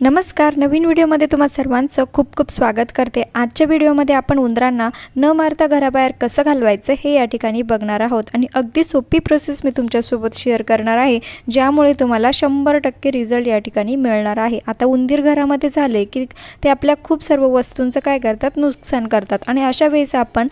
नमस्कार नवीन व्हिडिओमध्ये तुम्हा सर्वांचं खूप खूप स्वागत करते. आजच्या व्हिडिओमध्ये आपण उंदरांना न मारता घराबाहेर कसं घालवायचं हे या ठिकाणी बघणार आहोत आणि अगदी सोपी प्रोसेस मी तुमच्यासोबत शेअर करणार आहे ज्यामुळे तुम्हाला शंभर टक्के रिझल्ट या ठिकाणी मिळणार आहे. आता उंदीर घरामध्ये झाले की ते आपल्या खूप सर्व वस्तूंचं काय करतात? नुकसान करतात. आणि अशा वेळेस आपण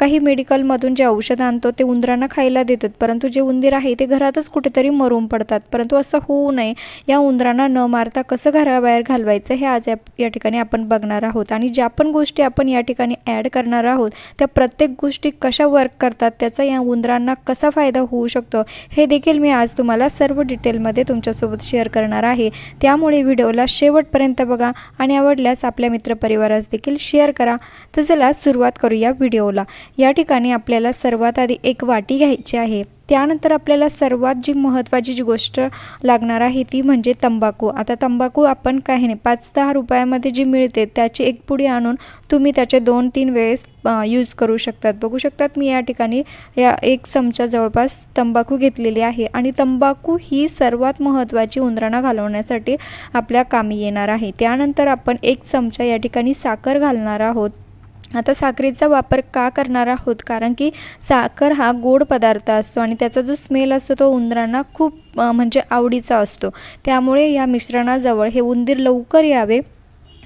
काही मेडिकलमधून जे औषध आणतो ते उंदरांना खायला देतात. परंतु जे उंदीर आहे ते घरातच कुठेतरी मरून पडतात. परंतु असं होऊ नये. या उंदरांना न मारता कसं घराबाहेर घालवायचं हे आज या या ठिकाणी आपण बघणार आहोत. आणि ज्या पण गोष्टी आपण या ठिकाणी ॲड करणार आहोत त्या प्रत्येक गोष्टी कशा वर्क करतात त्याचा या उंदरांना कसा फायदा होऊ शकतो हे देखील मी आज तुम्हाला सर्व डिटेलमध्ये तुमच्यासोबत शेअर करणार आहे. त्यामुळे व्हिडिओला शेवटपर्यंत बघा आणि आवडल्यास आपल्या मित्रपरिवारास देखील शेअर करा. तर चला सुरुवात करूया व्हिडिओला. या ठिकाणी आपल्याला सर्वात आधी एक वाटी घ्यायची आहे. त्यानंतर आपल्याला सर्वात जी महत्त्वाची जी गोष्ट लागणार आहे ती म्हणजे तंबाखू. आता तंबाखू आपण काही नाही पाच दहा रुपयामध्ये जी मिळते त्याची एक पुडी आणून तुम्ही त्याचे दोन तीन वेळेस यूज करू शकतात. बघू शकतात मी या ठिकाणी या एक चमचा जवळपास तंबाखू घेतलेली आहे आणि तंबाखू ही सर्वात महत्त्वाची उंदराणा घालवण्यासाठी आपल्या कामी येणार आहे. त्यानंतर आपण एक चमचा या ठिकाणी साखर घालणार आहोत. आता साखरेचा वापर का करणार आहोत? कारण की साखर हा गोड पदार्थ असतो आणि त्याचा जो स्मेल असतो तो उंदरांना खूप म्हणजे आवडीचा असतो. त्यामुळे या मिश्रणाजवळ हे उंदीर लवकर यावे.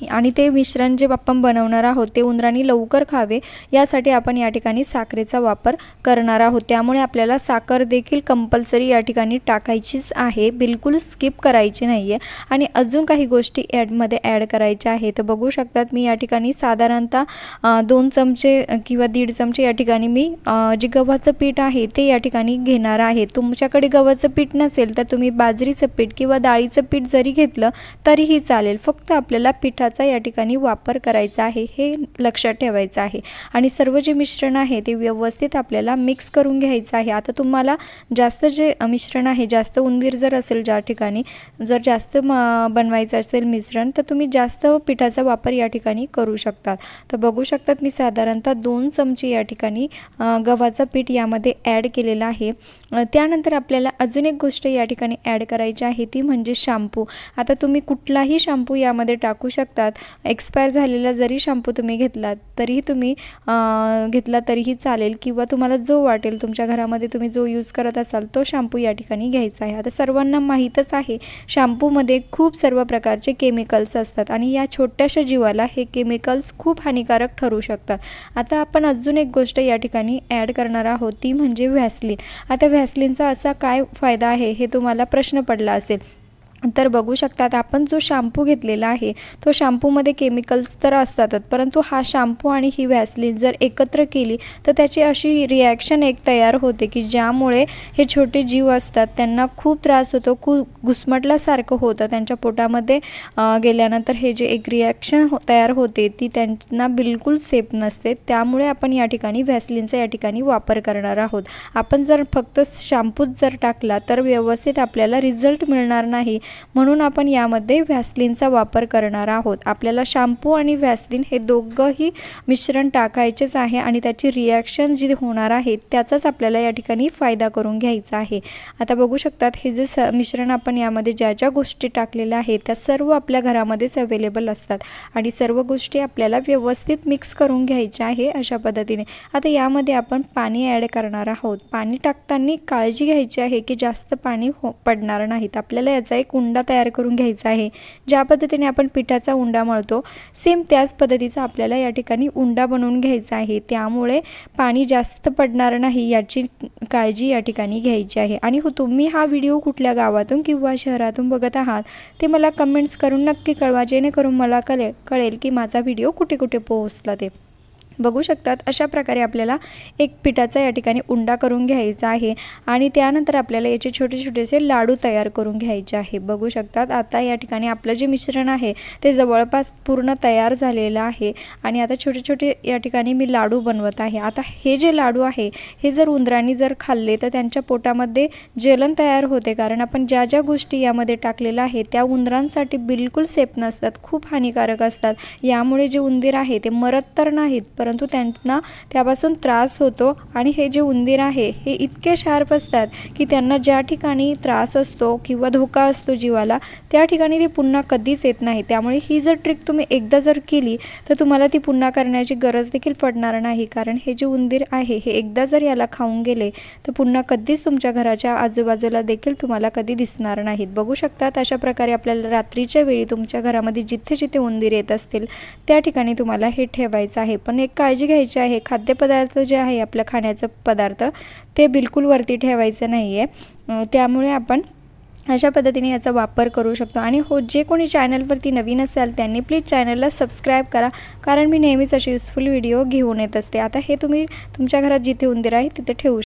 आणि ते मिश्रण जे आपण बनवणार आहोत ते उंदरांनी लवकर खावे. यासाठी आपण या ठिकाणी साखरेचा वापर करणार आहोत. त्यामुळे आपल्याला साखर देखील कंपल्सरी या ठिकाणी टाकायचीच आहे. बिलकुल स्किप करायची नाही आहे आणि अजून काही गोष्टी ॲडमध्ये ॲड करायच्या आहेत. तर बघू शकतात मी या ठिकाणी साधारणतः दोन चमचे किंवा दीड चमचे या ठिकाणी मी जे गव्हाचं पीठ आहे ते या ठिकाणी घेणार आहे. तुमच्याकडे गव्हाचं पीठ नसेल तर तुम्ही बाजरीचं पीठ किंवा डाळीचं पीठ जरी घेतलं तरीही चालेल. फक्त आपल्याला पिठाचा या ठिकाणी वापर करायचा आहे हे लक्षात ठेवायचं आहे. आणि सर्व जे मिश्रण आहे ते व्यवस्थित आपल्याला मिक्स करून घ्यायचं आहे. आता तुम्हाला जास्त जे मिश्रण आहे जास्त उंदीर जर असेल ज्या ठिकाणी जर जास्त म बनवायचं असेल मिश्रण तर तुम्ही जास्त पिठाचा वापर या ठिकाणी करू शकतात तर बघू शकतात मी साधारणतः दोन चमचे या ठिकाणी गव्हाचं पीठ यामध्ये ॲड केलेलं आहे. त्यानंतर आपल्याला अजून एक गोष्ट या ठिकाणी ॲड करायची आहे ती म्हणजे शॅम्पू आता तुम्ही कुठलाही शॅम्पू यामध्ये टाकू शकता शकतात. एक्सपायर झालेला जरी शॅम्पू तुम्ही घेतलात तरीही तुम्ही घेतला तरीही चालेल किंवा तुम्हाला जो वाटेल तुमच्या घरामध्ये तुम्ही जो यूज करत असाल तो शॅम्पू या ठिकाणी घ्यायचा आहे. आता सर्वांना माहीतच आहे शॅम्पूमध्ये खूप सर्व प्रकारचे केमिकल्स असतात आणि या छोट्याशा जीवाला हे केमिकल्स खूप हानिकारक ठरू शकतात. आता आपण अजून एक गोष्ट या ठिकाणी ॲड करणार आहोत ती म्हणजे व्हॅसलिन आता व्हॅसलिनचा असा काय फायदा आहे हे तुम्हाला प्रश्न पडला असेल. तर बघू शकतात आपण जो शॅम्पू घेतलेला आहे तो शॅम्पूमध्ये केमिकल्स तर असतातच परंतु हा शॅम्पू आणि ही व्हॅसलिन जर एकत्र केली तर त्याची अशी रिॲक्शन एक तयार होते की ज्यामुळे हे छोटे जीव असतात त्यांना खूप त्रास होतो खूप घुसमटल्यासारखं होतं. त्यांच्या पोटामध्ये गेल्यानंतर हे जे एक रिॲक्शन हो तयार होते ती त्यांना बिलकुल सेफ नसते. त्यामुळे आपण या ठिकाणी व्हॅसलिनचा या ठिकाणी वापर करणार आहोत. आपण जर फक्त शॅम्पूच जर टाकला तर व्यवस्थित आपल्याला रिझल्ट मिळणार नाही. म्हणून आपण यामध्ये व्हॅसलिनचा वापर करणार आहोत. आपल्याला शॅम्पू आणि व्हॅसलिन हे दोघंही मिश्रण टाकायचेच आहे आणि त्याची रिॲक्शन जी होणार आहे त्याचाच आपल्याला या ठिकाणी फायदा करून घ्यायचा आहे. आता बघू शकतात हे जे स मिश्रण आपण यामध्ये ज्या ज्या गोष्टी टाकलेल्या आहेत त्या सर्व आपल्या घरामध्येच अवेलेबल असतात आणि सर्व गोष्टी आपल्याला व्यवस्थित मिक्स करून घ्यायच्या आहे अशा पद्धतीने. आता यामध्ये आपण पाणी ॲड करणार आहोत. पाणी टाकताना काळजी घ्यायची आहे की जास्त पाणी हो पडणार नाहीत. आपल्याला याचा एक उंडा तयार करून घ्यायचा आहे. ज्या पद्धतीने आपण पिठाचा उंडा मळतो सेम त्याच पद्धतीचा आपल्याला या ठिकाणी उंडा बनवून घ्यायचा आहे. त्यामुळे पाणी जास्त पडणार नाही याची काळजी या ठिकाणी घ्यायची आहे. आणि हो तुम्ही हा व्हिडिओ कुठल्या गावातून किंवा शहरातून बघत आहात ते मला कमेंट्स करून नक्की कळवा जेणेकरून मला कळे कळेल की माझा व्हिडिओ कुठे कुठे पोहोचला ते. बघू शकतात. अशा प्रकारे आपल्याला एक पिठाचा या ठिकाणी उंडा करून घ्यायचा आहे आणि त्यानंतर आपल्याला याचे छोटे छोटेसे लाडू तयार करून घ्यायचे आहे. बघू शकतात. आता या ठिकाणी आपलं जे मिश्रण आहे ते जवळपास पूर्ण तयार झालेलं आहे आणि आता छोटे छोटे या ठिकाणी मी लाडू बनवत आहे. आता हे जे लाडू आहे हे जर उंदरांनी जर खाल्ले तर त्यांच्या पोटामध्ये जलन तयार होते कारण आपण ज्या ज्या गोष्टी यामध्ये टाकलेल्या आहे त्या उंदरांसाठी बिलकुल सेफ नसतात खूप हानिकारक असतात. यामुळे जे उंदीर आहे ते मरत तर नाहीत परंतु परंतु त्यांना त्यापासून त्रास होतो. आणि हे जे उंदीर आहे हे इतके शार्प असतात की त्यांना ज्या ठिकाणी त्रास असतो किंवा धोका असतो जीवाला त्या ठिकाणी ती पुन्हा कधीच येत नाही. त्यामुळे ही जर ट्रिक तुम्ही एकदा जर केली तर तुम्हाला ती पुन्हा करण्याची गरज देखील पडणार नाही. कारण हे जे उंदीर आहे हे एकदा जर याला खाऊन गेले तर पुन्हा कधीच तुमच्या घराच्या आजूबाजूला देखील तुम्हाला कधी दिसणार नाहीत. बघू शकतात अशा प्रकारे आपल्याला रात्रीच्या वेळी तुमच्या घरामध्ये जिथे जिथे उंदीर येत असतील त्या ठिकाणी तुम्हाला हे ठेवायचं आहे. पण एक एक काळजी घ्यायची आहे. खाद्यपदार्थ जे आहे आपलं खाण्याचं पदार्थ ते बिलकुल वरती ठेवायचं नाही आहे त्यामुळे आपण अशा पद्धतीने याचा वापर करू शकतो. आणि हो जे कोणी चॅनलवरती नवीन असाल त्यांनी प्लीज चॅनलला सबस्क्राईब करा. कारण मी नेहमीच असे युजफुल व्हिडिओ घेऊन येत असते. आता हे तुम्ही तुमच्या घरात जिथे उंदीर आहे तिथे ठेवू